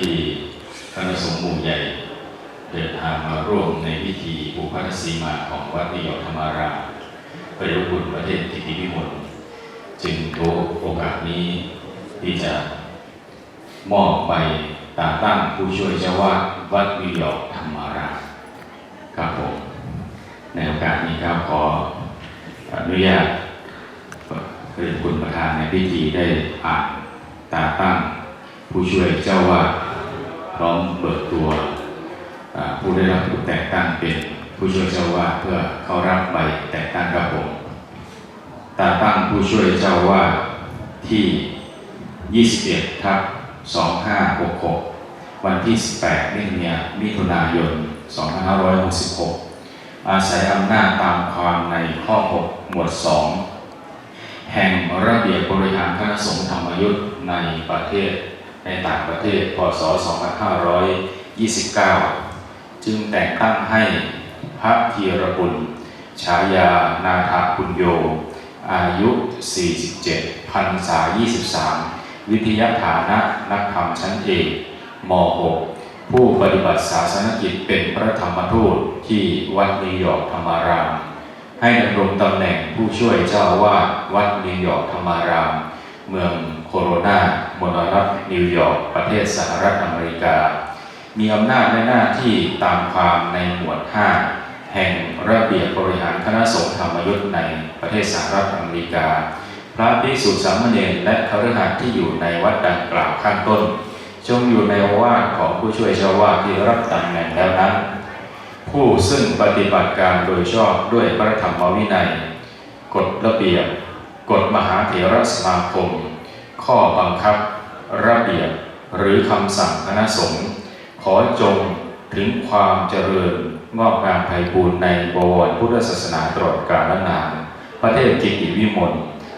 ที่คณะสงฆ์หมู่ใหญ่ เดินทางมาร่วมในพิธีอุปาทสีมาของวัดนิยมธรรมารามประยุบุญประเทศทิติวิมลจึงถือโอกาสนี้ที่จะมอบใบตาตั้งผู้ช่วยเจ้าวาดวัดนิยมธรรมารามครับผมในโอกาสนี้ครับขออนุญาตเรียนคุณประธานในพิธีได้อ่านตาตั้งผู้ช่วยเจ้าวาด พร้อมเบิกตัวผู้ได้รับแต่งตั้งเป็นผู้ช่วยเจ้าวาดเพื่อเข้ารับใบแต่งตั้งกับผมตาตั้งผู้ช่วยเจ้าวาดที่ 21ทับ2566 วันที่ 18มิถุนายนมิถุนายน 2566 อาศัยอำนาจตามความในข้อ 6 หมวด 2 แห่งระเบียบบริหารคณะสงฆ์ธรรมยุทธ์ในประเทศ ในต่างประเทศ พศ 2529 จึงแต่งตั้งให้พระธีรบุญฉายานาถาปุญโย อายุ 47พรรษา 23 วิทยาฐานะนักธรรมชั้นเอกม .6 ผู้ปฏิบัติศาสนกิจเป็นพระธรรมทูตที่วัดนิวยอร์กธรรมาราม ให้ดำรงตำแหน่งผู้ช่วยเจ้าอาวาดวัดนิวยอร์กธรรมาราม เมืองโคโรนามณรัฐนิวยอร์กประเทศสหรัฐอเมริกา มีอำนาจและหน้าที่ตามความในหมวด 5 แห่งระเบียบบริหารคณะสงฆ์ธรรมยุทธ์ในประเทศสหรัฐอเมริกา พระภิกษุสามเณรและคฤหัสถ์ที่อยู่ในวัดดังกล่าวข้างต้น จงอยู่ในวาทของผู้ช่วยเจ้าวาที่รับตำแหน่งแล้วนั้นผู้ซึ่งปฏิบัติการโดยชอบด้วยพระธรรมวินัย กฎระเบียบ กฎมหาเถรสมาคม ข้อบังคับ ระเบียบหรือคำสั่งคณะสงฆ์ขอจงถึงความเจริญงอกงามไพบูรณ์ในบวรพุทธศาสนาตลอดกาลนาน ประเทศกิติวิมล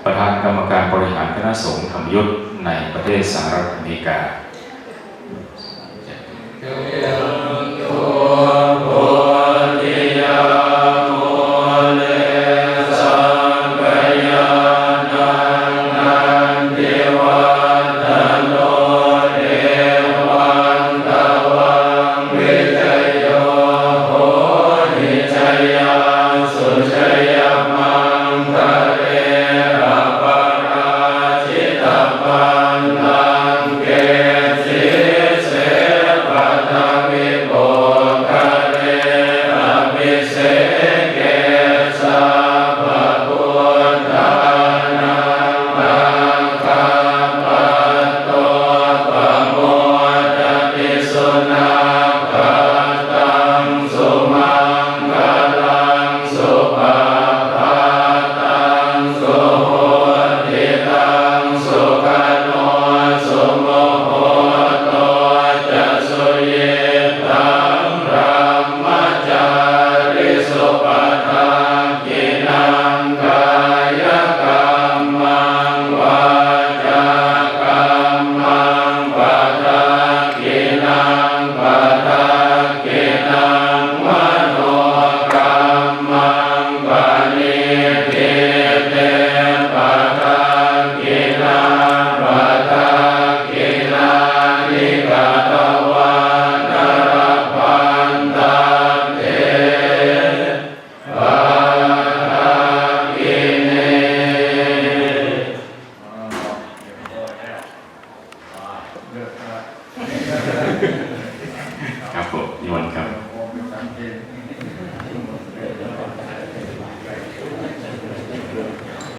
ประธานกรรมการบริหารคณะสงฆ์ธรรมยุทธ์ในประเทศสหรัฐอเมริกา